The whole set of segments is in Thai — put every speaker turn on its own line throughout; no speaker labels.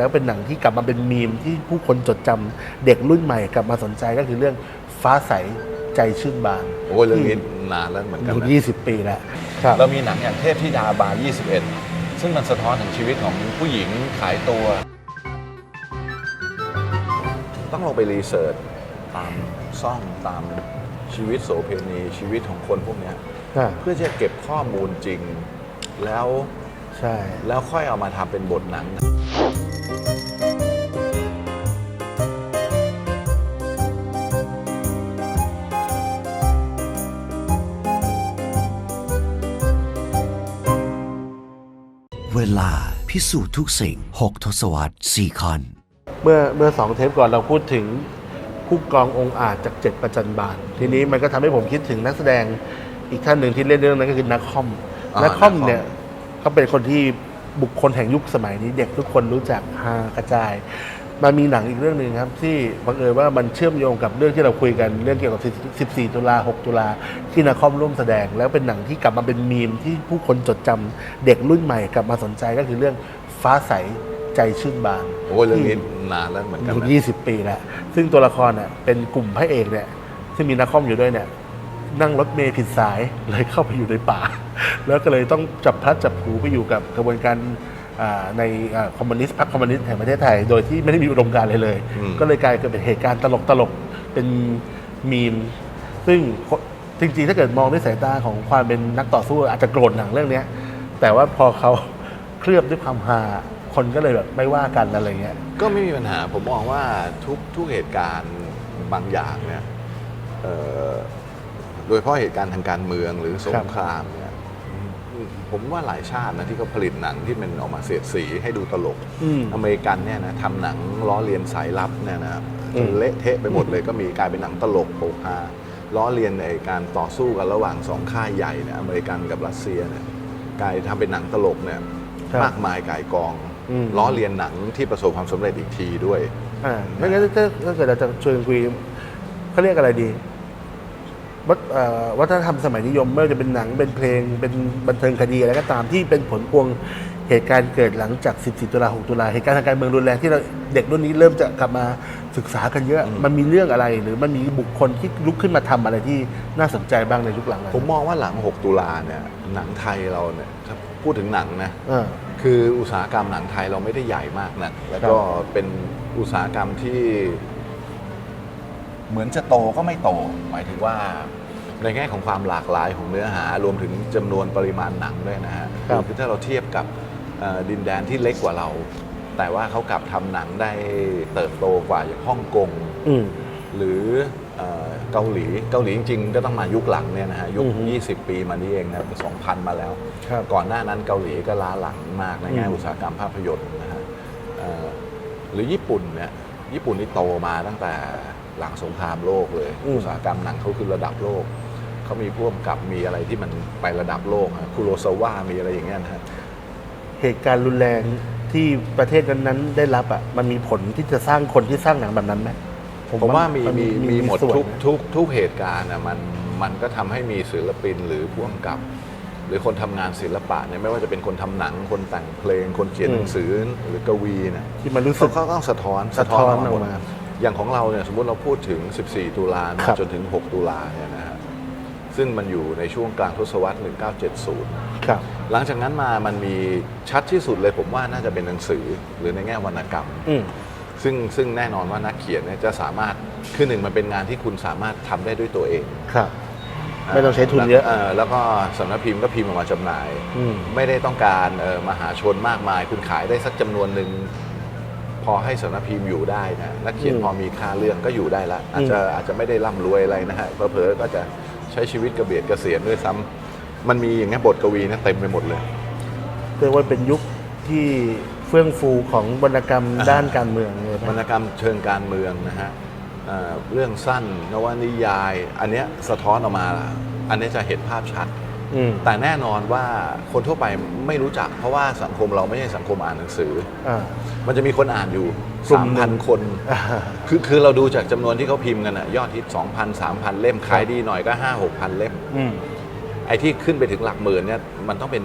แล้วเป็นหนังที่กลับมาเป็นมีมที่ผู้คนจดจำเด็กรุ่นใหม่กลับมาสนใจก็คือเรื่องฟ้าใสใจชื่นบาน
โอ้ยเรื่องนี้นานแล้วเหมือนกันนะ
ยี่สิบปีแล้วครับ
เรามีหนังอย่างเทพธิดาบาร์21 ซึ่งมันสะท้อนถึงชีวิตของผู้หญิงขายตัว ต้องลงไปรีเสิร์ชตามซ่องตามชีวิตโสเพณีชีวิตของคนพวกเนี้ย
อ่า
เพื่อจะเก็บข้อมูลจริง แล้ว
ใช่
แล้วค่อยเอามาทำเป็นบทหนัง
เวลาพิสูจน์ทุกสิ่ง 6 ทศวรรษ4คอน
เมื่อเมื่อสองเทปก่อนเราพูดถึงผู้กององค์อาจจากเจ็ดประจันบานทีนี้มันก็ทำให้ผมคิดถึงนักแสดงอีกท่านหนึ่งที่เล่นเรื่องนั้นก็คือนักคอม
อ่า
นักคอม
นักคอม
เนี่ยเขาเป็นคนที่บุคคลแห่งยุคสมัยนี้เด็กทุกคนรู้จักฮากระจาย มามีหนังอีกเรื่องหนึ่งครับ ที่บังเอิญว่ามันเชื่อมโยงกับเรื่องที่เราคุยกันเรื่องเกี่ยวกับ 14 ตุลา 6 ตุลาที่นักคอมร่วมแสดง แล้วเป็นหนังที่กลับมาเป็นมีมที่ผู้คนจดจำเด็กรุ่นใหม่กลับมาสนใจก็คือเรื่องฟ้าใสใจชื่นบาน
โอ้ยเรื่องนี้
ที่
นานแล้วเหมือนกัน
ถึง
นะ
ยี่สิบปีแล้วซึ่งตัวละครเน่ะเป็นกลุ่มพระเอกเนี่ยซึ่งมีนักคอมอยู่ด้วยเนี่ยนั่งรถเมล์ผิดสายเลยเข้าไปอยู่ในป่า แล้วก็เลยต้องจับพลัดจับผลูไปอยู่กับกระบวนการอ่า ในอ่าคอมมิวนิสต์พรรคคอมมิวนิสต์แห่งประเทศไทย โดยที่ไม่ได้มีอุดมการณ์เลยเลย
อืม
ก็เลยกลายเป็นเหตุการณ์ตลกตลกๆเป็นมีม ซึ่งจริงๆถ้าเกิดมองด้วยสายตาของความเป็นนักต่อสู้อาจจะโกรธหนังเรื่องเนี้ยแต่ว่าพอเขาเคลือบด้วยความฮาคนก็เลยแบบไม่ว่ากันอะไรเงี้ย
ก็ไม่มีปัญหาผมมองว่าทุกทุกเหตุการณ์บางอย่างเนี่ยเอ่อโดยเฉพาะเหตุการณ์ทางการเมืองหรือสงครามเนี่ย ผมว่าหลายชาตินะที่เขาผลิตหนังที่มันออกมาเสียดสีให้ดูตลก
อืม
อเมริกันเนี่ยนะทำหนังล้อเลียนสายลับเนี่ยนะ
อืม
เละเทะไปหมดเลยก็มีกลายเป็นหนังตลกโปกฮาล้อเลียนในการต่อสู้กันระหว่างสองค่ายใหญ่เนี่ยอเมริกันกับรัสเซียเนี่ยกลายทำเป็นหนังตลกเนี่ย
ครับ
มากมายก่ายกอง
อืม
ล้อเลียนหนังที่ประสบความสำเร็จอีกทีด้วย
อ่าไม่งั้นถ้าถ้าเกิดเราจะชวนคุยเขาเรียกอะไรดี วัฒเอ่อวัฒนธรรมสมัยนิยมไม่ว่าจะเป็นหนังเป็นเพลงเป็นบันเทิงคดีอะไรก็ตามที่เป็นผลพวงเหตุการณ์เกิดหลังจาก 14 ตุลา 6 ตุลา เหตุการณ์ทางการเมืองรุนแรงที่เราเด็กรุ่นนี้เริ่มจะกลับมาศึกษากันเยอะ มันมีเรื่องอะไร หรือมันมีบุคคลที่ลุกขึ้นมาทำอะไรที่น่าสนใจบ้างในยุคหลังนั้น
ผมมองว่าหลัง 6 ตุลาเนี่ยหนังไทยเราเนี่ยถ้าพูดถึงหนังนะ
อ่า
คืออุตสาหกรรมหนังไทยเราไม่ได้ใหญ่มากนะแล้วก็เป็นอุตสาหกรรมที่ เหมือนจะโตก็ไม่โต หมายถึงว่าในแง่ของความหลากหลายของเนื้อหารวมถึงจำนวนปริมาณหนังด้วยนะฮะ
ครับ
คือถ้าเราเทียบกับเอ่อดินแดนที่เล็กกว่าเรา แต่ว่าเขากลับทำหนังได้เติบโตกว่าอย่างฮ่องกง
อืม
หรือเอ่อเกาหลีเกาหลีจริงๆ ก็ต้องมายุคหลังเนี่ยนะฮะยุค
อือฮึ
20 ปีมานี้เองนะ2,000 มาแล้ว
ครับ
ก่อนหน้านั้นเกาหลีก็ล้าหลังมากในแง่
อืม
อุตสาหกรรมภาพยนตร์นะฮะเอ่อหรือญี่ปุ่นเนี่ยญี่ปุ่นนี่โตมาตั้งแต่ หลังสงครามโลกเลยอุตสาหกรรมหนังเขาคือระดับโลกเขามีพ่วงกับมีอะไรที่มันไประดับโลกฮะคุโรซาวะมีอะไรอย่างเงี้ยนะฮะ
เหตุการณ์รุนแรงที่ประเทศนั้นๆ ได้รับอะมันมีผลที่จะสร้างคนที่สร้างหนังแบบนั้นไหม
ผมว่ามีมีมีหมด
ส่วน
ทุก
นะ
ทุกทุกเหตุการณ์นะมันมันก็ทำให้มีศิลปินหรือพ่วงกับ หรือคนทำงานศิลปะเนี่ยไม่ว่าจะเป็นคนทำหนัง คนแต่งเพลง คนเขียนหนังสือหรือกวีนะ
ที่มันรู้สึ
เขา
ก
เขาต้องสะท้อน
สะท้อน
หมด
ออกมา
อย่างของเราเนี่ยสมมติเราพูดถึง 14 ตุลา
ครับ
จนถึง 6 ตุลาเนี่ยนะฮะซึ่งมันอยู่ในช่วงกลางทศวรรษ 1970
ครับ
หลังจากนั้นมามันมีชัดที่สุดเลยผมว่าน่าจะเป็นหนังสือหรือในแง่วรรณกรรม
อืม
ซึ่งซึ่งแน่นอนว่านักเขียนเนี่ยจะสามารถคือหนึ่งมันเป็นงานที่คุณสามารถทำได้ด้วยตัวเอง
ครับ ไม่ต้องใช้ทุนเยอะ
แล้วแล้วก็สำนักพิมพ์ก็พิมพ์ออกมาจำหน่าย
อืม
ไม่ได้ต้องการเอ่อมหาชนมากมาย คุณขายได้สักจำนวนหนึ่ง พอให้สำนักพิมพ์อยู่ได้นะนักเขียน
อืม
พอมีค่าเรื่องก็อยู่ได้ละอาจจะอาจจะไม่ได้ร่ำรวยอะไรนะฮะเผลอๆก็จะใช้ชีวิตกระเบียดกระเสียนด้วยซ้ำมันมีอย่างเงี้ยบทกวีนะเต็มไปหมดเลย
เรียกว่าเป็นยุคที่เฟื่องฟูของวรรณกรรม
อ่า
ด้านการเมืองเลยไหม
วรรณกรรมเชิงการเมืองนะฮะเอ่อเรื่องสั้นนวนิยาย อันเนี้ยสะท้อนออกมาละอันเนี้ยจะเห็นภาพชัด
อืม
แต่แน่นอนว่าคนทั่วไปไม่รู้จัก เพราะว่าสังคมเราไม่ใช่สังคมอ่านหนังสือ
อ่า
มันจะมีคนอ่านอยู่
กลุ่มหนึ่ง
3,000 คน
อ่า
คือคือเราดูจากจำนวนที่เขาพิมพ์กันอะยอดฮิต2,000 3,000 เล่มขายดีหน่อยก็ 5 6,000 เล่ม
อืม
ไอ้ที่ขึ้นไปถึงหลักหมื่นเนี่ยมันต้องเป็น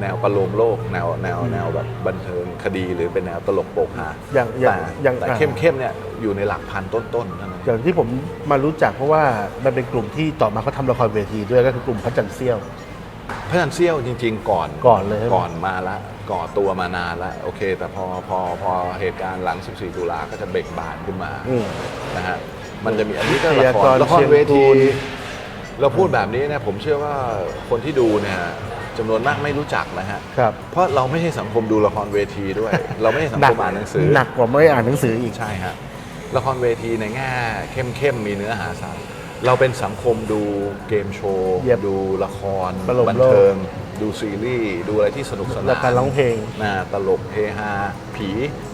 แนวประโลมโลกแนวแนวแนวแบบบันเทิง คดีหรือเป็นแนวตลกโปกฮา
อย่างอย่าง
แต่
อย่าง
แต่
อ่า
เข้มเข้มๆเนี่ยอยู่ในหลักพันต้นๆเท่านั้น
อย่างที่ผมมารู้จักเพราะว่ามันเป็นกลุ่มที่ต่อมาเขาทำละครเวทีด้วยก็คือกลุ่มพระจันทร์เซี่ยว
พระจันทร์เซี่ยวจริง ๆ ก่อน
ก่อนเลยใช่ไหม
ก่อนมาละก่อตัวมานานละโอเค แต่พอพอพอเหตุการณ์หลัง 14 ตุลาก็จะเบ่งบานขึ้นมา
อืม
นะฮะมันจะมีอันนี้ก็
พ
ละ
ยา
ค
ก
ร
รณ์
ละคร
เชียง
เวที
ตูน
เราพูดแบบนี้เนี่ยผมเชื่อว่าคนที่ดูเนี่ย จำนวนมากไม่รู้จักนะฮะ
ครับ
เพราะเราไม่ใช่สังคมดูละครเวทีด้วย เราไม่ใช่สังคมอ่านหนังสือ
หนักกว่าไม่อ่านหนังสืออีก
ใช่ฮะละครเวทีในแง่เข้มๆมีเนื้อหาสาระเราเป็นสังคมดูเกมโชว์
เย็บ
ดูละคร
ตลก
บัน
โลก
เทิงดูซีรีส์ดูอะไรที่สนุกสนาน
และการร้องเพลง
นะตลกเฮฮาผี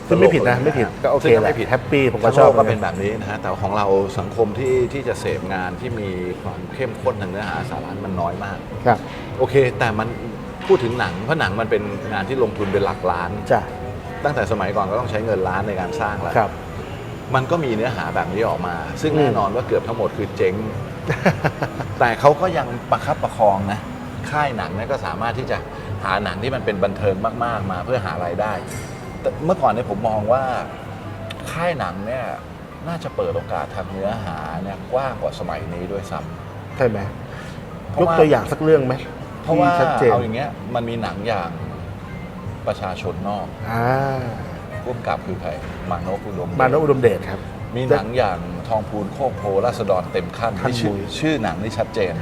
ซึ่งไม่ผิดนะ
ตลก
ไม่ผิดก็โอเค
ซึ่ง
แหละ
ไม่ผิด
แฮปปี้ผมก็
ทั้ง
ชอบ
โลกก็
เหมือนกัน
เป็นแบบนี้นะฮะแต่ของเราสังคมที่ที่จะเสพงานที่มีความเข้มข้นทางเนื้อหาสาระมันน้อยมาก
ครับ
โอเค แต่มันพูดถึงหนังเพราะหนังมันเป็นงานที่ลงทุนเป็นหลักล้าน
จ้ะ
ตั้งแต่สมัยก่อนก็ต้องใช้เงินล้านในการสร้างแล้ว
ครับ
มันก็มีเนื้อหาแบบนี้ออกมา ซึ่ง
อืม
แน่นอนว่าเกือบทั้งหมดคือเจ๊ง แต่เขาก็ยังประคับประคองนะ ค่ายหนังเนี่ยก็สามารถที่จะหาหนังที่มันเป็นบันเทิงมาก ๆ มาเพื่อหารายได้แต่เมื่อก่อนเนี่ยผมมองว่าค่ายหนังเนี่ยน่าจะเปิดโอกาสทางเนื้อหาเนี่ยกว้างกว่าสมัยนี้ด้วยซ้ำ
ใช่ไหม
เพ
ย
ราะ
ก
ว่า
ตัวอย่างสักเรื่องไหม
เพราะว่า
ที่ชัดเจน
เอาอย่างเงี้ยมันมีหนังอย่างประชาชนนอก
อ่า
ร่วมกับคือใครมานพอุดม
มานพอุดมเดชครับ
มีหนังอย่างทองพูนโคกโพราษฎรเต็มขั้น
ขั้น
ที่ชื่อ
มุย
ชื่อหนังนี่ชัดเจน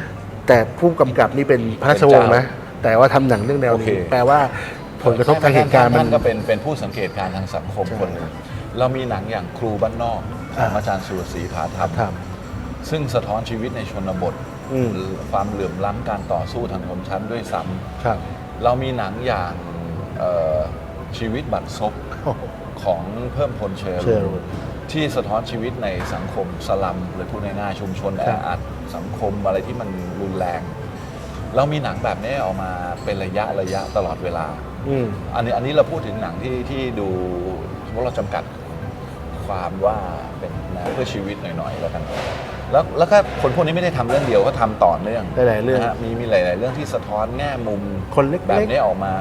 แต่ผู้กำกับนี่เป็นพระราชวงศ์นะ แต่ว่าทำหนังเรื่องแนว
โอเค
นี้แปลว่าผลกระทบทางเหตุการณ์มัน
ท่านก็เป็นเป็นผู้สังเกตการณ์ทางสังคมคนหนึ่งเรามีหนังอย่างครูบ้านนอกของ
อ่า
อาจารย์สุรศรีผาธรรม
ครับ
ซึ่งสะท้อนชีวิตในชนบท
อืม
ความเหลื่อมล้ำการต่อสู้ทางชนชั้นด้วยซ้
ครับำ
เรามีหนังอย่างเอ่อชีวิตบัตรซบ
โอ้โห
ของเพิ่มพลเชอ
เชอร์
รูนที่สะท้อนชีวิตในสังคมสลัมหรือพูดง่ายๆชุมชนแอ
ครับ
อัดสังคมอะไรที่มันรุนแรง เรามีหนังแบบนี้ออกมาเป็นระยะระยะตลอดเวลา
อืม
อันนี้อันนี้เราพูดถึงหนังที่ที่ดูเพราะเราจำกัดความว่าเป็นแนวเพื่อชีวิตหน่อยๆแล้วกัน แล้วแล้วก็คนพวกนี้ไม่ได้ทำเรื่องเดียวก็ทำต่อเนื่อง
หลายๆเรื่อง
นะฮะมีมีหลาย ๆ เรื่องที่สะท้อนแง่มุม
คนเล็กๆ
แบบนี้ออกมา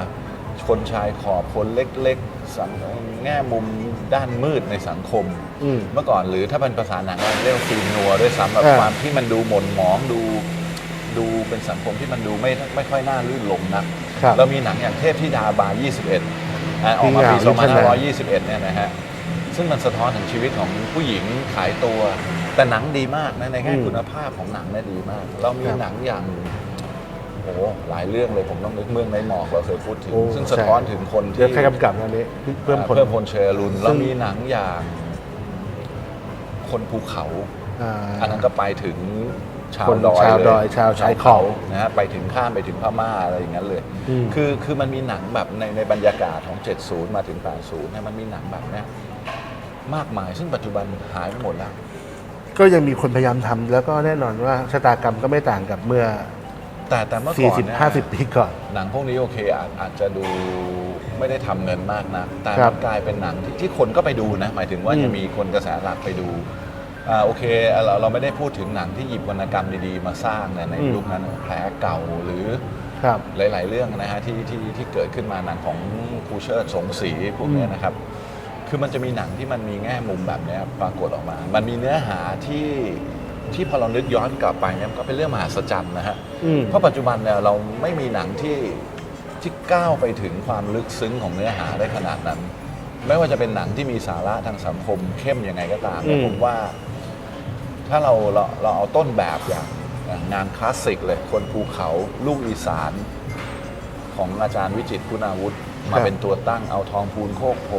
คนชายขอบคนเล็กๆสังแง่มุมด้านมืดในสังคม
อืม
เมื่อก่อนหรือถ้าเป็นภาษาหนังเราเรียกว่าฟิล์มนัวด้วยซ้ำแบบ
อ่า
ความที่มันดูหม่นหมองดู ดูเป็นสังคมที่มันดูไม่ไม่ค่อยน่าลื่นลมนัก
ครับ
เรามีหนังอย่างเทพธิดาบาร์21อะออกมาปี
ที่งาม
2521 เนี่ยนะฮะ ซึ่งมันสะท้อนถึงชีวิตของผู้หญิงขายตัว แต่หนังดีมากนะในแง่
อืม
คุณภาพของหนังเนี่ยดีมาก เรามี
ครับ
หนังอย่างโอ้โหหลายเรื่องเลยผมต้องนึกเมืองในหมอกเราเคยพูดถึง
โอ้
ซึ่งสะท้อนถึงคน
เดี๋ยว
ที่
ใครกำกับอันนี้เพิ่มผล
เพิ่มพลเชอรุน
ซึ่ง
เรามีหนังอย่างคนภูเขา
อ่า
อันนั้นก็ไปถึงชาว
คน
ดอย
ชาว
เลย
ดอยชาวชายขอบ
นะฮะไปถึงข้ามไปถึงพม่าอะไรอย่างนั้นเลย
อืม
คือคือมันมีหนังแบบในในบรรยากาศของ 70 มาถึง 80เนี่ยมันมีหนังแบบเนี้ยมากมายซึ่งปัจจุบันหายไปหมดแล้ว
ก็ยังมีคนพยายามทำแล้วก็แน่นอนว่าชะตากรรมก็ไม่ต่างกับเมื่อ
แต่แต่เมื่อก่อนเนี่ย
40 50 ปีก่อน
หนังพวกนี้โอเคอาจอาจจะดูไม่ได้ทำเงินมากนะแต่
ครั
มั
บ
นกลายเป็นหนังที่ที่คนก็ไปดูนะ หมายถึงว่า
อืม
จะมีคนกระแสหลักไปดูอ่าโอเคเราเราไม่ได้พูดถึงหนังที่หยิบวรรณกรรมดีๆ มาสร้างเนี่ยในยุคนั้นแผลเก่าหรือ
ครับ
หลาย ๆ เรื่องนะฮะที่ที่ที่เกิดขึ้นมาหนังของครูเชิดสงศรีพวกเนี้ยนะครับ คือมันจะมีหนังที่มันมีแง่มุมแบบเนี้ยปรากฏออกมา มันมีเนื้อหาที่ที่พอเรานึกย้อนกลับไปเนี่ยมันก็เป็นเรื่องมหัศจรรย์นะฮะ
อืม
เพราะปัจจุบันเนี่ยเราไม่มีหนังที่ที่ก้าวไปถึงความลึกซึ้งของเนื้อหาได้ขนาดนั้น ไม่ว่าจะเป็นหนังที่มีสาระทางสังคมเข้มยังไงก็ตามเนี่ย
อืม
ผมว่า ถ้าเราเราเราเอาต้นแบบอย่างอย่างงานคลาสสิกเลย คนภูเขาลูกอีสาน ของอาจารย์วิจิตรคุณาวุฒิมาเป็นตัวตั้งเอาทองพูนโคกโพ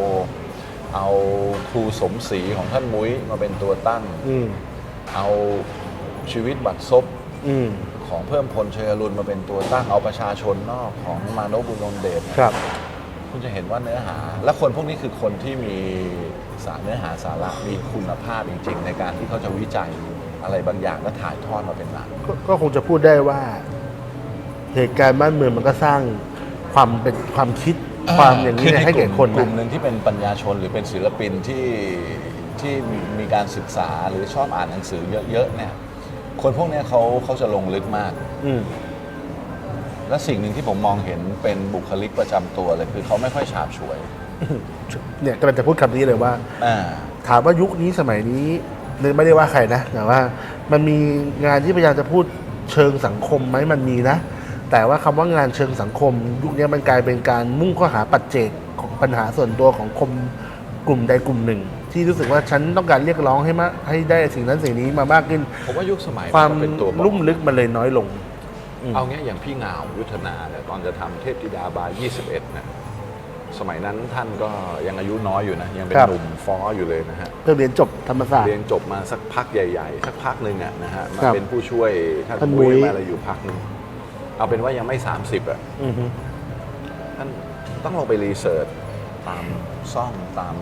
เอาครูสมศรีของท่านมุ้ยมาเป็นตัวตั้ง
อืม
เอาชีวิตบัตรซบ
อืม
ของเพิ่มพลเชยรุนมาเป็นตัวตั้ง เอาประชาชนนอกของมานพบุญนนเดชเนี่ย
ครับ
คุณจะเห็นว่าเนื้อหา และคนพวกนี้คือคนที่มีสารเนื้อหาสาระมีคุณภาพจริงๆ ในการที่เขาจะวิจัยอะไรบางอย่างและถ่ายทอดมาเป็นหนัง
ก็ก็คงจะพูดได้ว่า เหตุการณ์บ้านเมืองมันก็สร้างความเป็นความคิด ความอย่างนี้
คื
เนี่ยให้แก่คน
กลุ่ม
นะ
หนึ่งที่เป็นปัญญาชนหรือเป็นศิลปินที่ที่มีการศึกษาหรือชอบอ่านหนังสือเยอะๆเนี่ย คนพวกเนี้ยเขาเขาจะลงลึกมาก
อืม
และสิ่งหนึ่งที่ผมมองเห็นเป็นบุคลิกประจำตัวเลยคือเขาไม่ค่อยฉาบฉวย
เนี่ยกำลังจะพูดคำนี้เลยว่า
อ่า
ถามว่ายุคนี้สมัยนี้ไม่ได้ว่าใครนะแต่ว่า มันมีงานที่พยายามจะพูดเชิงสังคมไหมมันมีนะ แต่ว่าคำว่างานเชิงสังคม ยุคนี้มันกลายเป็นการมุ่งข้อหาปัจเจกของปัญหาส่วนตัวของคมกลุ่มใดกลุ่มหนึ่ง ที่รู้สึกว่าฉันต้องการเรียกร้องให้มาให้ได้สิ่งนั้นสิ่งนี้มามากขึ้น
ผมว่ายุคสมัย
ความ
นเป็นตัวบอก
ลุ่มลึกมันเลยน้อยลงอืม
เอางี้อย่างพี่เหงายุทธนาเนี่ยตอนจะทำเทพธิดาบาย 21เนี่ยสมัยนั้นท่านก็ยังอายุน้อยอยู่นะ ยังเป็น
ครับ
หนุ่มฟ้ออยู่เลยนะฮะ
เพิ่งเรียนจบธรรมศาสตร์
เรียนจบมาสักพักใหญ่ ๆ สักพักหนึ่งอะนะฮะมา
ครับ
เป็นผู้ช่วยท่าน
ท่านมุ้
มุ้
ย
ยมาอะไรอยู่พักหนึ่ง เอาเป็นว่ายังไม่ 30อะ
อือฮึ
ท่านต้องลงไปรีเสิร์ชตามซ่องตาม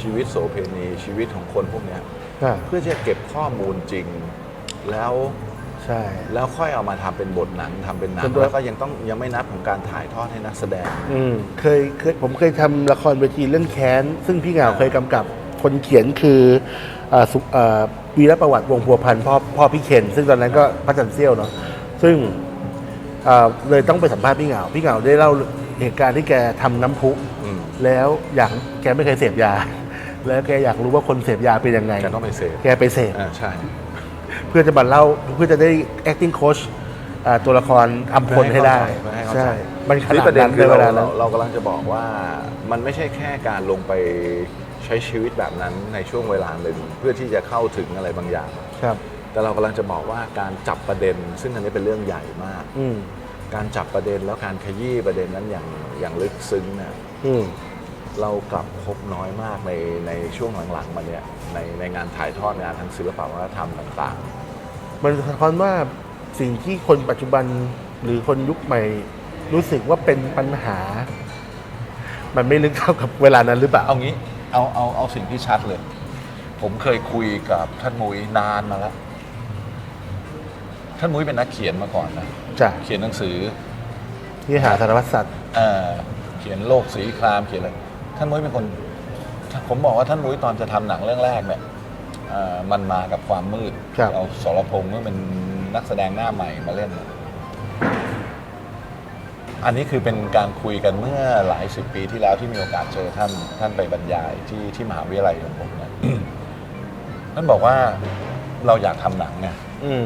ชีวิตโสเพณีชีวิตของคนพวกเนี้ย
อ่า
เพื่อที่จะเก็บข้อมูลจริง แล้ว
ใช่
แล้วค่อยเอามาทำเป็นบทหนังทำเป็นหนั
ส่
ง
วนตัว
แล้วก็ยังต้องยังไม่นับของการถ่ายทอดให้นักแสดง
อืมเคยเคยผมเคยทำละครเวทีเรื่องแค้น ซึ่งพี่เหงาเคยกำกับคนเขียนคือเอ่อสุเอ่อวีรประวัติวงศ์พัวพันธ์พ่อพ่อพี่เคนซึ่งตอนนั้นก็พระจันทร์เซี่ยวเนาะซึ่ง เอ่อเลยต้องไปสัมภาษณ์พี่เหงาพี่เหงาได้เล่าเหตุการณ์ที่แกทำน้ำพุ
อืม
แล้วอยากแกไม่เคยเสพยา แล้วแกอยากรู้ว่าคนเสพยาเป็นยังไง
แกต้องไปเสพ
แกไปเสพ
อ่าใช่
เพื่อจะมาเล่าเพื่อจะได้ acting coach อ่าตัวละครอัมพลให้ได้
เพื่อให้เข้า
ใช่
ใจ
มันข
นี่
นาด
ประเด็น
นั้น
คื
ใน
อ
เว
เรา
ลานั้
เรา
น
เรากำลังจะบอกว่ามันไม่ใช่แค่การลงไปใช้ชีวิตแบบนั้นในช่วงเวลาหนึ่งเพื่อที่จะเข้าถึงอะไรบางอย่าง
ครับ
แต่เรากำลังจะบอกว่าการจับประเด็น ซึ่งอันนี้เป็นเรื่องใหญ่มาก
อืม
การจับประเด็นแล้วการขยี้ประเด็นนั้นอย่างอย่างลึกซึ้งเนี่ย
อืม
เรากลับพบน้อยมากในในช่วงหลังๆมาเนี่ยในในงานถ่ายทอดงานทางศิลปวัฒนธรรมต่าง
มันสะท้อนว่าสิ่งที่คนปัจจุบันหรือคนยุคใหม่ รู้สึกว่าเป็นปัญหา มันไม่ลึกเท่ากับเวลานั้นหรือเปล่า
ๆ เอางี้เอาเอาเอาสิ่งที่ชัดเลย ผมเคยคุยกับท่านมุ้ยนานมาแล้ว ท่านมุ้ยเป็นนักเขียนมาก่อนนะ
จ้ะ
เขียนหนังสือ
ที่หาสารพัดสัตว์
เอ่อเขียนโลกสีครามเขียนอะไรท่านมุ้ยเป็นคน ผมบอกว่าท่านมุ้ยตอนจะทำหนังเรื่องแรกเนี่ยเอ่อมันมากับความมืด
ครับ
เอาสรพงษ์เมื่อเป็นนักแสดงหน้าใหม่มาเล่น อันนี้คือเป็นการคุยกันเมื่อหลายสิบปีที่แล้วที่มีโอกาสเจอท่านท่านไปบรรยายที่ที่มหาวิทยาลัยของผมเนี่ยท่านบอกว่าเราอยากทำหนังเนี่ย
อืม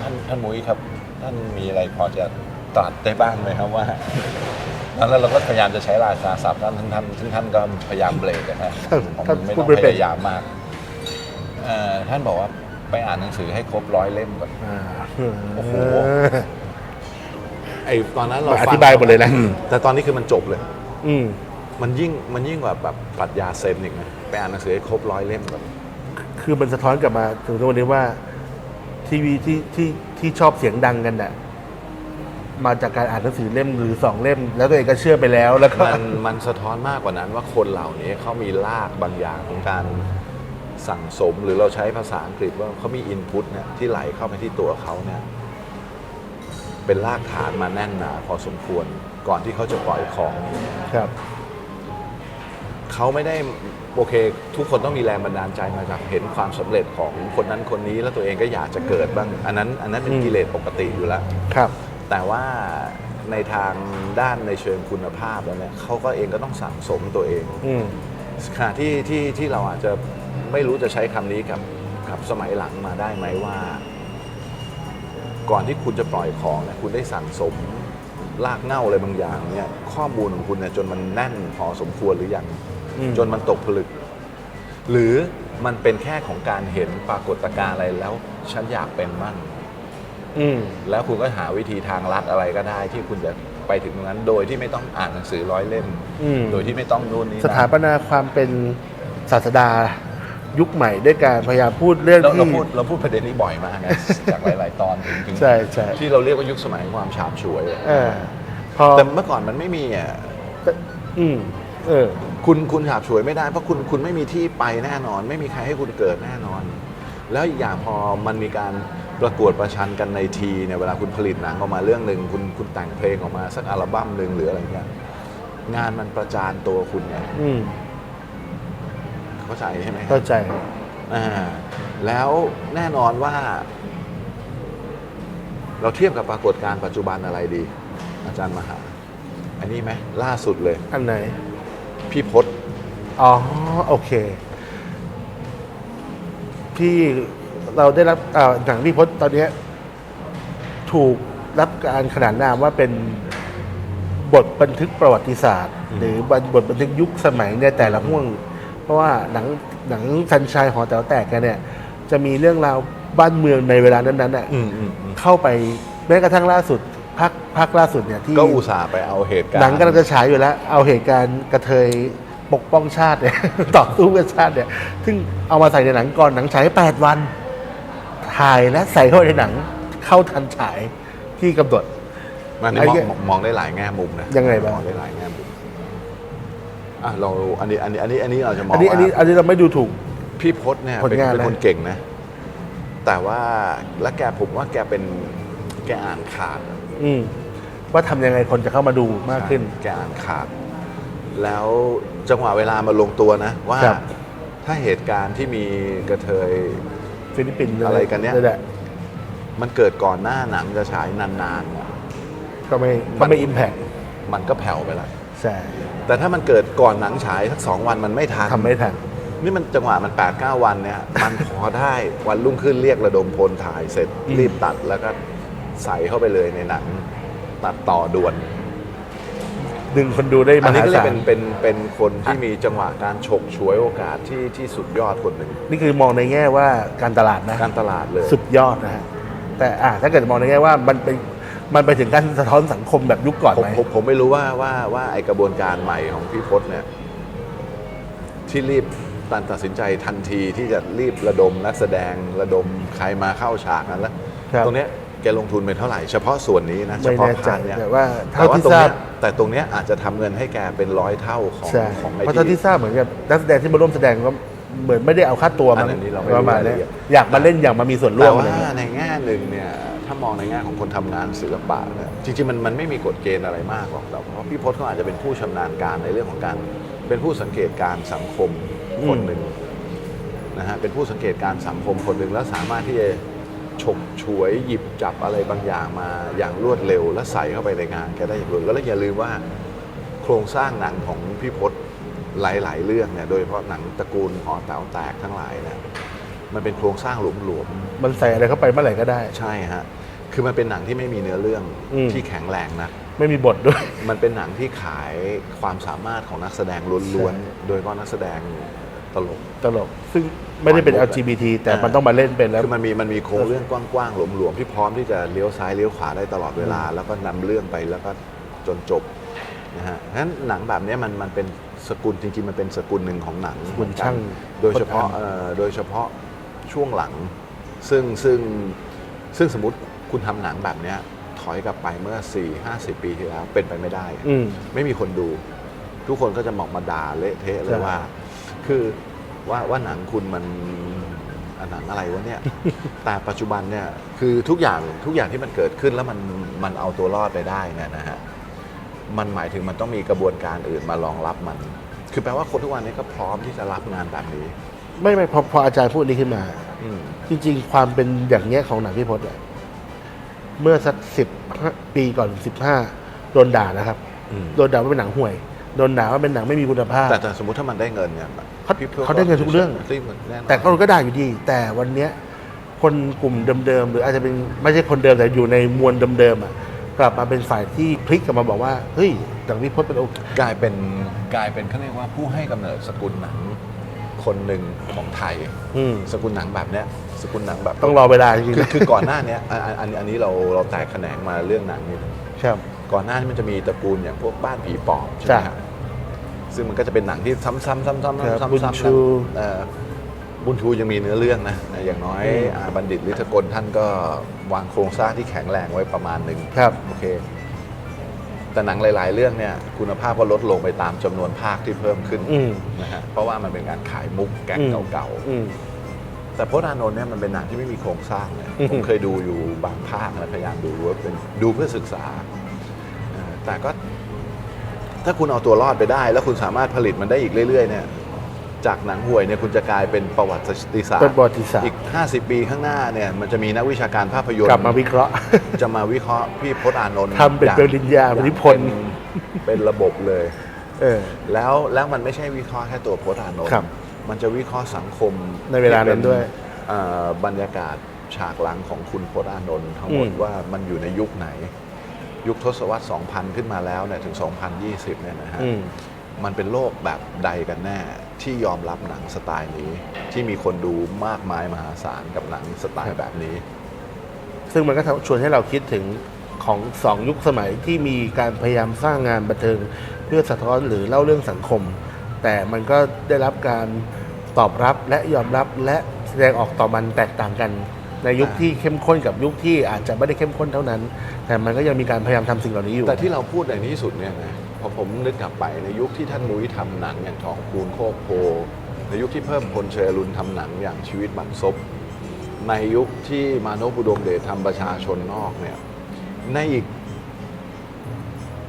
ท่านท่านมุ้ยครับ ท่านมีอะไรพอจะตรัสได้บ้างไหมครับว่าแล้วเราก็พยายามจะใช้ราชาศัพท์ท่านซึ่งท่านซึ่งท่านก็พยายามเบรกนะฮะ
ท่าน
ผม
ท่าน
ไม่
พู
ต้
ด
อง
ไม่
พ
เป็น
ยายามมากเอ่อท่านบอกว่าไปอ่านหนังสือให้ครบร้อยเล่มก่อน
อ่า
โอ้โหไอ้ตอนนั้นเรา
อ
ฟัง
ธิบายหมดเลยนะ
แต่ตอนนี้คือมันจบเลย
อืม
มันยิ่งมันยิ่งกว่าแบบปรัชญาเซนอีกนะไปอ่านหนังสือให้ครบร้อยเล่มก่อน
คือมันสะท้อนกลับมาถึงตรงนี้ว่า ทีวีที่ที่ที่ชอบเสียงดังกันน่ะมาจากการอ่านหนังสือเล่มหรือสองเล่ม แล้วตัวเองก็เชื่อไปแล้วแล้วก็
มันมันสะท้อนมากกว่านั้นว่าคนเหล่านี้เขามีรากบางอย่างของการสั่งสมหรือเราใช้ภาษาอังกฤษว่าเขามีอินพุตเนี่ยที่ไหลเข้าไปที่ตัวเขาเนี่ยเป็นรากฐานมาแน่นหนาพอสมควรก่อนที่เขาจะปล่อยของ
ครับ
เขาไม่ได้ โอเค ทุกคนต้องมีแรงบันดาลใจมาจากเห็นความสำเร็จของคนนั้นคนนี้แล้วตัวเองก็อยากจะเกิดบ้าง อันนั้นอันนั้นเป็น
อืม
กิเลสปกติอยู่แล้ว
ครับ
แต่ว่าในทางด้านในเชิงคุณภาพแล้วเนี่ยเขาก็เองก็ต้องสั่งสมตัวเอง
อืม
ขณะที่ที่ที่เราอาจจะไม่รู้จะใช้คำนี้กับกับสมัยหลังมาได้ไหมว่า ก่อนที่คุณจะปล่อยของเนี่ยคุณได้สั่งสมลากเหง้าอะไรบางอย่างเนี่ยข้อมูลของคุณเนี่ยจนมันแน่นพอสมควรหรือยัง
อืม
จนมันตกผลึก หรือมันเป็นแค่ของการเห็นปรากฏการณ์อะไรแล้ว ฉันอยากเป็นมั่ง
อืม
แล้วคุณก็หาวิธีทางลัดอะไรก็ได้ ที่คุณจะไปถึงตรงนั้น โดยที่ไม่ต้องอ่านหนังสือร้อยเล่ม
อืม
โดยที่ไม่ต้องนู่นนี่
สถาปนาความเป็นศาสดายุคใหม่ด้วยการพยายามพูดเรื่อง
เราเรา
ที่
พูดเราพูดประเด็นนี้บ่อยมากนะ จากหลาย ๆ ตอนถึงถึง
ใช่ใช่
ที่เราเรียกว่ายุคสมัยความฉาบฉวยอะ
เออพอ
แต่เมื่อก่อนมันไม่มีอะ
อืม เออ
คุณคุณฉาบฉวยไม่ได้เพราะคุณคุณไม่มีที่ไปแน่นอน ไม่มีใครให้คุณเกิดแน่นอน แล้วอีกอย่างพอมันมีการประกวดประชันกันในทีเนี่ยเวลาคุณผลิตหนังออกมาเรื่องหนึ่งคุณคุณแต่งเพลงออกมาสักอัลบั้มหนึ่งหรืออะไรเงี้ยงานมันประจานตัวคุณไง
อืม
เข้าใจใช่ไหม
เข้าใจ
อ่าแล้วแน่นอนว่า เราเทียบกับปรากฏการณ์ปัจจุบันอะไรดี อาจารย์มหา อันนี้ไหมล่าสุดเลย
อันไหน
พี่พี่พศ
อ๋อโอเคพี่เราได้รับเอ่อหนังพี่พศตอนเนี้ยถูกรับการขนานนามว่าเป็นบทบันทึกประวัติศาสตร์ หรือบทบทบันทึกยุคสมัยในแต่ละห่วง เพราะว่าหนังหนังชันชายหอแต๋วแตกกันเนี่ย จะมีเรื่องราวบ้านเมืองในเวลานั้นๆน่ะ
อืมอืมอืม
เข้าไปแม้กระทั่งล่าสุด ภาคภาคล่าสุดเนี่ยที่
ก็อุตส่าห์ไปเอาเหตุการณ์
หนังกำลังจะฉายอยู่แล้ว เอาเหตุการณ์กระเทยปกป้องชาติเนี่ยต่อสู้เพื่อชาติเนี่ยซึ่งเอามาใส่ในหนังก่อนหนังฉายแปดวัน ถ่ายและใส่เข้าไปในหนังเข้าทันฉายที่กำหนด
มันนี่
ไอ้
มอง
เหี้ย
มองมองได้หลายแง่มุมนะ
ยังไงบ้าง
มองได้หลายแง่มุมอะเราอันนี้อันนี้อันนี้อันนี้เราจะมอง
อันนี้อันนี้
ว่า
อันนี้เราไม่ดูถูก
พี่พศเนี่ย
ผล
เป็น
งาน
เป็น
นะ
คนเก่งนะ แต่ว่าและแกผมว่าแกเป็นแกอ่านขาด
อืมว่าทำยังไงคนจะเข้ามาดูมากขึ้น
แกอ่านขาดแล้วจังหวะเวลามาลงตัวนะ ว่า
ครับ
ถ้าเหตุการณ์ที่มีกระเทย
ฟิลิปปินส์
อะไรกันเนี่ย
แหละ
มันเกิดก่อนหน้าหนังจะฉายนานๆเนี่ย
ก็ไม่ก็ไม่อิมแพก
มันก็แผ่วไปแล้ว
ใช่
แต่ถ้ามันเกิดก่อนหนังฉายสักสองวันมันไม่ทัน
ทำไม่ทัน
นี่มันจังหวะมัน8ปดเวันเนี่ย มันพอได้วันรุ่งขึ้นเรียกระดมพลถ่ายเสร็จ
อืม
รีบตัดแล้วก็ ใส่เข้าไปเลยในหนังตัดต่อด่วน
ดึงคนดูได้ม
อันนี้
หา
ก็เลย
ศาล
เป็นเป็นเป็นคนที่มีจังหวะการฉกฉวยโอกาสที่ที่สุดยอดคนหนึ่ง
นี่คือมองในแง่ว่าการตลาดนะ
การตลาดเลย
สุดยอดนะฮะ แต่อ่าถ้าเกิดมองในแง่ว่ามันเป็นมันไปถึงการสะท้อนสังคมแบบยุคก่อน
ผม
ไหม
ผมผมไม่รู้ว่าว่าว่าไอกระบวนการใหม่ของพี่พศเนี่ยที่รีบตัดตัดสินใจทันทีที่จะรีบระดมนักแสดงระดมใครมาเข้าฉากนั้นแล้ว
ครับ
ตรงเนี้ยแกลงทุนไปเท่าไหร่เฉพาะส่วนนี้นะเฉ
ไม่
พาะ
แน่ใจ
พาร์ทเนี้ย
แต่ว่า
แต่
เท่า
ว่า
ที่
ตรง
ทราบ
เนี้ยแต่ตรงเนี้ยอาจจะทำเงินให้แกเป็นร้อยเท่าของ
ใช่
ของไอ้
เพราะเท่าที่ทราบเหมือนกับนักแสดงที่มาร่วมแสดงก็เหมือนไม่ได้เอาค่าตัว
อั
มาน
นี้เราไม่
ประมาณ
รู้ราย
เนี้
ละ
ย
เอียด
อยากมาเล่นอยากมามีส่วนร่
แต่
วมอะ
ว่า
ไรเงี้ย
ในแง่หนึ่งเนี่ยถ้ามองในแง่ของคนทำงานศิลปะเนี่ยจริงๆมันมันไม่มีกฎเกณฑ์อะไรมากหรอกแต่เพราะพี่พศเขาอาจจะเป็นผู้ชำนาญการในเรื่องของการเป็นผู้สังเกตการสังคมคนหนึ่งนะฮะเป็นผู้สังเกตการสังคมคนหนึ่งแล้วสามารถที่จะ ฉกฉวยหยิบจับอะไรบางอย่างมาอย่างรวดเร็ว และใส่เข้าไปในงานแกได้อย่างรวดเร็วแล้วอย่าลืมว่าโครงสร้างหนังของพี่พศหลาย ๆ เรื่องเนี่ยโดยเฉพาะหนังตระกูลหอแต๋วแตกทั้งหลายเนี่ยมันเป็นโครงสร้างหลวมๆ
มันใส่อะไรเข้าไปเมื่อไหร่ก็ได้
ใช่ฮะคือมันเป็นหนังที่ไม่มีเนื้อเรื่อง
อืม
ที่แข็งแรงนะ
ไม่มีบทด้วย
มันเป็นหนังที่ขายความสามารถของนักแสดงล้วน ๆ โดยเฉพาะนักแสดง ตลก
ตลก ซึ่งไม่ได้เป็น
อ่อนนุช
LGBT แต่
อ่ามั
มันต้องมาเล่นเป็นแล้ว
คือมันมีมันมีโครงเรื่องกว้างๆ หลวมๆ ที่พร้อมที่จะเลี้ยวซ้ายเลี้ยวขวาได้ตลอดเวลา แล้วก็นำเรื่องไปแล้วก็จนจบนะฮะฉะนั้นหนังแบบเนี้ยมันมันเป็นสกุลจริงๆ มันเป็นสกุลหนึ่งของหนัง
สกุลช่าง
โดยเฉพาะ
คนอ่าน
เอ่อโดยเฉพาะช่วงหลัง ซึ่งซึ่งซึ่งสมมติคุณทำหนังแบบเนี้ยถอยกลับไปเมื่อ 4 50 ปีที่แล้วเป็นไปไม่ได้
อืม
ไม่มีคนดู ทุกคนก็จะมองมาด่าเละเทะเล
ใช่
ยว่า คือ ว่าว่าหนังคุณมันอะหนังอะไรวะเนี่ย แต่ปัจจุบันเนี่ยคือทุกอย่างทุกอย่างที่มันเกิดขึ้นแล้วมันมันเอาตัวรอดไปได้เนี่ยนะฮะมันหมายถึงมันต้องมีกระบวนการอื่นมารองรับมัน คือแปลว่าคนทุกวันนี้ก็พร้อมที่จะรับงานแบบนี้
ไม่ไม่พอพออาจารย์พูดนี้ขึ้นมา
อืม
จริง ๆ ความเป็นอย่างเนี้ยของหนังพี่พศเนี่ยเมื่อสักสิบปีก่อนสิบห้าโดนด่านะครับ
อืม
โดนด่าว่าเป็นหนังห่วย โดนด่าว่าเป็นหนังไม่มีคุณภาพ
แต่แต่สมมติถ้ามันได้เงินเนี่ย
เขา
พี่พื่
เขาได้เงินทุกเรื่อง
ได้เงินน่นอน
แต่ก็ก็ด่าอยู่ดี แต่วันเนี้ยคนกลุ่มเดิมๆหรืออาจจะเป็นไม่ใช่คนเดิมแต่อยู่ในมวลเดิมๆอะกลับมาเป็นฝ่ายที่พลิกกลับมาบอกว่าเฮ้ยหนังพี่พศเป็นโอเค
กลายเป็นกลายเป็นเขาเรียกว่าผู้ให้กำเนิดสกุลหนังคนหนึ่งของไทย
อืม
สกุลหนังแบบเนี้ยสกุลหนังแบบ
ต้องรอเวลาจริงๆ
คือ
นะ
คือก่อนหน้าเนี้ยอันอันอันอันนี้เราเราแตกแขนงมาเรื่องหนังนี่
ครับ
ก่อนหน้านี้มันจะมีตระกูลอย่างพวกบ้านผีปอบใช่ไหม
จ้ะ
ครับ ซึ่งมันก็จะเป็นหนังที่ซ้ำๆซ้ำๆซ้ำๆซ้ำ
ครับ
ๆ
บุญชู
เอ่อบุญชูยังมีเนื้อเรื่องนะอย่างน้อย
อืม
อาบัณฑิตฤทธกลท่านก็วางโครงสร้างที่แข็งแรงไว้ประมาณหนึ่ง
ครับ
โอเค แต่หนังหลาย ๆ เรื่องเนี่ย คุณภาพก็ลดลงไปตามจำนวนภาคที่เพิ่มขึ้น
อืม
นะฮะเพราะว่ามันเป็นการขายมุกแกงเก่า
อืม
ๆ แต่พจน์อานนท์เนี่ยมันเป็นหนังที่ไม่มีโครงสร้างเนี่ย
อืม
ผมเคยดูอยู่บางภาคนะพยายามดูว่าเป็นดูเพื่อศึกษาเอ่อแต่ก็ ถ้าคุณเอาตัวรอดไปได้ แล้วคุณสามารถผลิตมันได้อีกเรื่อยๆเนี่ยจากหนังห่วยเนี่ยคุณจะกลายเป็นประวัติศาสต
เป็น
ร์
ประวัติศาสต
อีก
ร์
50 ปีข้างหน้าเนี่ยมันจะมีนักวิชาการภาพยนตร์
กลับมาวิเคราะห์
จะมาวิเคราะห์พี่พจน์อานนท์
ทำเป็น
อย่ง
ปริญญา
อย่ง
นิพนธ์
เป็นเป็นระบบเลย
เออ
แล้วแล้วมันไม่ใช่วิเคราะห์แค่ตัวโพสต์อานนท์
ครับ
มันจะวิเคราะห์สังคม
ในเวลานั้นด้วย
ที่เป็นเอ่อบรรยากาศฉากหลังของคุณโพสต์อานนท์ทั้งหมด
อืม
ว่ามันอยู่ในยุคไหน ยุคทศวรรษ 2000 ขึ้นมาแล้วเนี่ยถึง 2020 เนี่ยนะฮะ
อืม
มันเป็นโลกแบบใดกันแน่ ที่ยอมรับหนังสไตล์นี้ ที่มีคนดูมากมายมหาศาลกับหนังสไตล์แบบนี้
ซึ่งมันก็ทำชวนให้เราคิดถึงของสองยุคสมัยที่มีการพยายามสร้างงานบันเทิงเพื่อสะท้อนหรือเล่าเรื่องสังคม แต่มันก็ได้รับการตอบรับและยอมรับและแสดงออกต่อมันแตกต่างกัน ในยุคที่เข้มข้นกับยุคที่อาจจะไม่ได้เข้มข้นเท่านั้น แต่มันก็ยังมีการพยายามทำสิ่งเหล่านี้อยู่
แต่ที่เราพูดในที่สุดเนี่ยนะพอผมนึกกลับไปในยุคที่ท่านมุ้ยทำหนังอย่างทองคูณโคกโพในยุคที่เพิ่มพลเชยรุนทำหนังอย่างชีวิตบังซบในยุคที่มานพบุดมเดชทำประชาชนนอกเนี่ยในอีก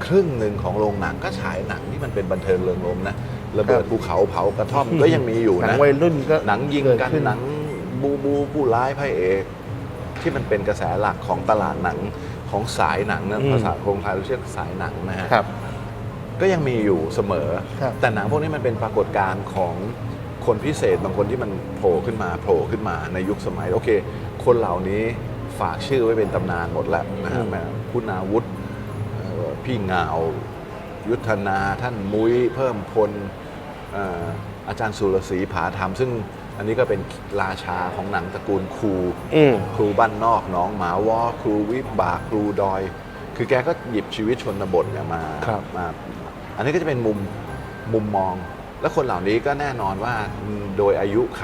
ครึ่งหนึ่งของโรงหนังก็ฉายหนังที่มันเป็นบันเทิงเริงรมย์นะระเบิดภูเขาเผากระท่อมก็ยังมีอยู่
หนั
นะ
งวัยรุ่นก็
หนังยิง
เด
กัน
ขึ้
หนัง บูบูผู้ร้ายพระเอก ที่มันเป็นกระแสหลักของตลาดหนังของสายหนังนะ
อืม
ภาษาโครงไทยเราเรียกสายหนังนะฮะ
ครับ
ก็ยังมีอยู่เสมอ
ครับ
แต่หนังพวกนี้มันเป็นปรากฏการณ์ของคนพิเศษบางคนที่มันโผล่ขึ้นมาโผล่ขึ้นมาในยุคสมัย โอเค คนเหล่านี้ฝากชื่อไว้เป็นตำนานหมดแล้วนะฮะ
อืม
แม่คุณอาวุธเอ่อพี่เงายุทธนาท่านมุ้ยเพิ่มพลเอ่ออาจารย์สุรศรีผาธรรม ซึ่ง อันนี้ก็เป็นราชาของหนังตระกูลครู
อืม
ครูบ้านนอกหน้องหมาวอครูวิบากครูดอย คือแกก็หยิบชีวิตชนบทเนี่ยมา
ครับ
มา อันนี้ก็จะเป็นมุมมุมมอง และคนเหล่านี้ก็แน่นอนว่าโดยอายุไข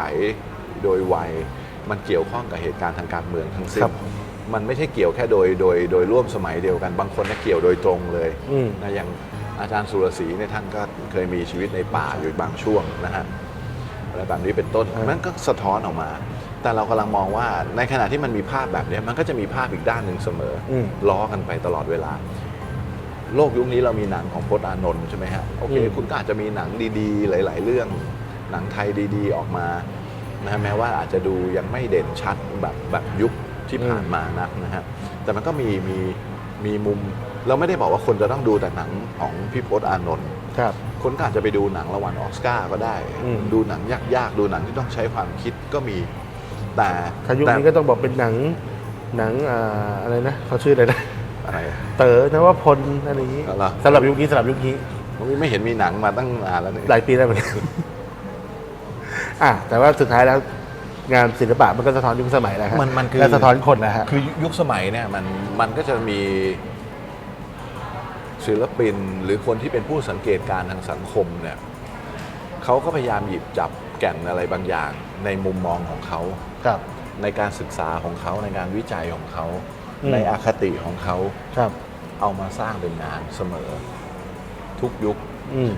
โดยวัยมันเกี่ยวข้องกับเหตุการณ์ทางการเมืองทั้งสิ้
ครั
น
บ
มันไม่ใช่เกี่ยวแค่โดยโดยโดยร่วมสมัยเดียวกัน บางคนเนี่ยเกี่ยวโดยตรงเลย
อืม
นะอย่างอาจารย์สุรศรีเนี่ยท่านก็เคยมีชีวิตในป่าอยู่บางช่วงนะฮะ อะไรแบบนี้เป็นต้น
อ่ามั
มันก็สะท้อนออกมา แต่เรากำลังมองว่าในขณะที่มันมีภาพแบบเนี้ยมันก็จะมีภาพอีกด้านหนึ่งเสมออ
ม
ล้อกันไปตลอดเวลา โลกยุคนี้เรามีหนังของพจน์อานนท์ใช่ไหมฮะโอเค
อืม
คุณก็อาจจะมีหนังดีๆ หลาย ๆ เรื่อง หนังไทยดีๆ ออกมานะฮะแม้ว่าอาจจะดูยังไม่เด่นชัดแบบแบบยุคที่ผ่านมานักนะฮะแต่มันก็มีมีมีมุม เราไม่ได้บอกว่าคนจะต้องดูแต่หนังของพี่พจน์อานนท์
ครับ
คนก็อาจจะไปดูหนังรางวัลออสการ์ก็ได้
อืม
ดูหนังยากๆ ดูหนังที่ต้องใช้ความคิดก็มี แต่
ถ้ายุค
แต่
นี้ก็ต้องบอกเป็นหนังหนังอ่าอะไรนะเขาชื่ออะไรนะ
อะไร
เต๋อนวพลอะไรอย่างนี้
อ๋อเหรอ
สำหรับยุคนี้สำหรับยุคนี้
ผมไม่เห็นมีหนังมาตั้งนานแล้วนี่
หลายปีแล้วเหมือนกันอะแต่ว่าสุดท้ายแล้วงานศิลปะมันก็สะท้อนยุคสมัยแล้วฮะ
มันมันคือ
และสะท้อนคนนะฮะ
คือยุคสมัยเนี่ยมันมันก็จะมี ศิลปินหรือคนที่เป็นผู้สังเกตการณ์ทางสังคมเนี่ยเขาก็พยายามหยิบจับแก่นอะไรบางอย่างในมุมมองของเขา
ครับ
ในการศึกษาของเขาในการวิจัยของเขา
อืม
ในอคติของเขา
ครับ
เอามาสร้างเป็นงานเสมอ ทุกยุค
อืม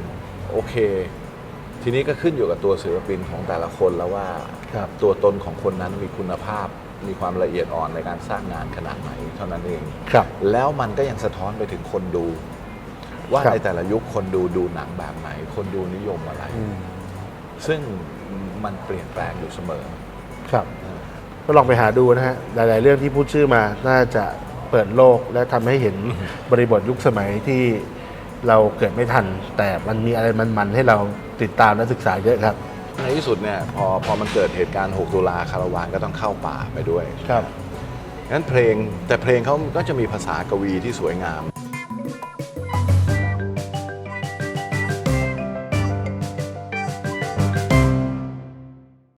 โอเค ทีนี้ก็ขึ้นอยู่กับตัวศิลปินของแต่ละคนแล้วว่า
ครับ
ตัวตนของคนนั้นมีคุณภาพ มีความละเอียดอ่อนในการสร้างงานขนาดไหนเท่านั้นเอง
ครับ
แล้วมันก็ยังสะท้อนไปถึงคนดู ว่า
ครับ
ในแต่ละยุคคนดูดูหนังแบบไหน คนดูนิยมอะไร
อืม
ซึ่งมันเปลี่ยนแปลงอยู่เสมอ
ครับ ก็ลองไปหาดูนะฮะ หลาย ๆ เรื่องที่พูดชื่อมา น่าจะเปิดโลกและทำให้เห็นบริบทยุคสมัยที่เราเกิดไม่ทัน แต่มันมีอะไรมัน ๆ ให้เราติดตามและศึกษาเยอะครับ
ในที่สุดเนี่ยพอพอมันเกิดเหตุการณ์ 6 ตุลาคาราวานก็ต้องเข้าป่าไปด้วย
ครับ
งั้นเพลงแต่เพลงเขาก็จะมีภาษากวีที่สวยงาม